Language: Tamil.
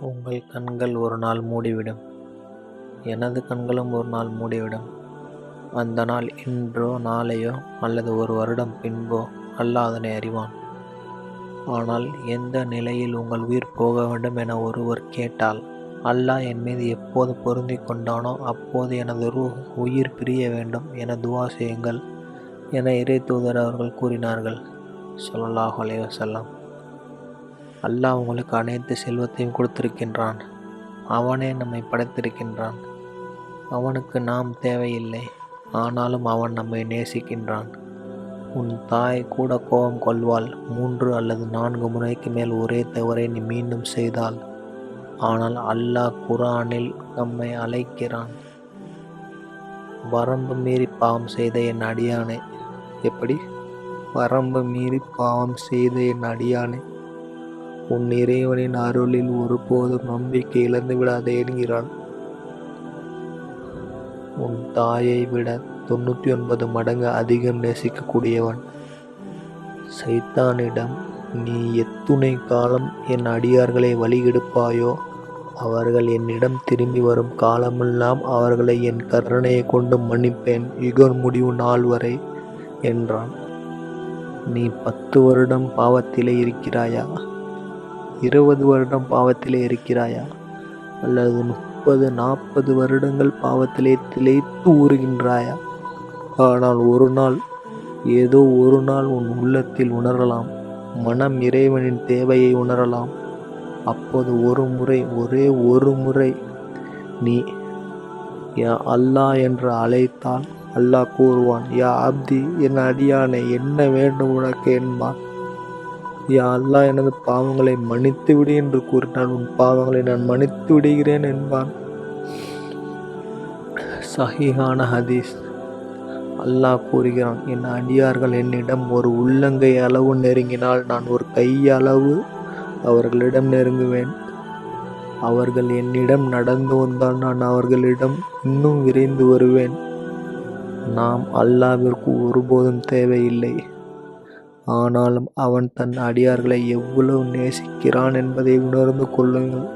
உங்கள் கண்கள் ஒரு நாள் மூடிவிடும். எனது கண்களும் ஒரு நாள் மூடிவிடும். அந்த நாள் இன்றோ நாளையோ அல்லது ஒரு வருடம் பின்போ அல்லாஹ் அதனை அறிவான். ஆனால் எந்த நிலையில் உங்கள் உயிர் போக வேண்டும் என ஒருவர் கேட்டால் அல்லாஹ் என் மீது எப்போது பொருந்தி கொண்டானோ அப்போது எனது ரூ உயிர் பிரிய வேண்டும் என துவா செய்யுங்கள் என இறை தூதர் அவர்கள் கூறினார்கள். சொல்லலாஹ் அலைவசல்லாம் அல்லாஹ் உங்களுக்கு அனைத்து செல்வத்தையும் கொடுத்திருக்கின்றான். அவனே நம்மை படைத்திருக்கின்றான். அவனுக்கு நாம் தேவையில்லை. ஆனாலும் அவன் நம்மை நேசிக்கின்றான். உன் தாய் கூட கோபம் கொள்வாள். மூன்று அல்லது நான்கு முறைக்கு மேல் ஒரே தவறை நீ மீண்டும் செய்தால். ஆனால் அல்லாஹ் குரானில் நம்மை அழைக்கிறான். வரம்பு மீறி பாவம் செய்த என் அடியானே. எப்படி? வரம்பு மீறி பாவம் செய்த என் அடியானே. உன் இறைவனின் அருளில் ஒருபோதும் நம்பிக்கை இழந்து விடாதே என்கிறான். உன் தாயை விட தொண்ணூற்றி ஒன்பது மடங்கு அதிகம் நேசிக்கக்கூடியவன். சைத்தானிடம் நீ எத்துணை காலம் என் அடியார்களை வழிகெடுப்பாயோ? அவர்கள் என்னிடம் திரும்பி வரும் காலமெல்லாம் அவர்களை என் கருணையை கொண்டு மன்னிப்பேன். யுகன் முடிவு நாள் வரை என்றான். நீ பத்து வருடம் பாவத்திலே இருக்கிறாயா? இருபது வருடம் பாவத்திலே இருக்கிறாயா? அல்லது முப்பது நாற்பது வருடங்கள் பாவத்திலே திளைத்து ஊறுகின்றாயா? ஆனால் ஒரு நாள் ஏதோ ஒரு நாள் உன் உள்ளத்தில் உணரலாம். மனம் இறைவனின் தேவையை உணரலாம். அப்போது ஒரு முறை ஒரே ஒரு முறை நீ யா அல்லாஹ் என்று அழைத்தால் அல்லாஹ் கூறுவான் யா அப்தி என் அடியானை என்ன வேண்டும் உனக்கு என்பான். யா அல்லாஹ் எனது பாவங்களை மன்னித்து விடு என்று கூறினான். உன் பாவங்களை நான் மன்னித்து விடுகிறேன் என்பான். சஹிஹான ஹதீஸ். அல்லாஹ் கூறுகிறான் என் அடியார்கள் என்னிடம் ஒரு உள்ளங்கை அளவு நெருங்கினால் நான் ஒரு கையளவு அவர்களிடம் நெருங்குவேன். அவர்கள் என்னிடம் நடந்து வந்தால் நான் அவர்களிடம் இன்னும் விரைந்து வருவேன். நாம் அல்லாவிற்கு ஒருபோதும் தேவையில்லை. ஆனாலும் அவன் தன் அடியார்களை எவ்வளவு நேசிக்கிறான் என்பதை உணர்ந்து கொள்ளுங்கள்.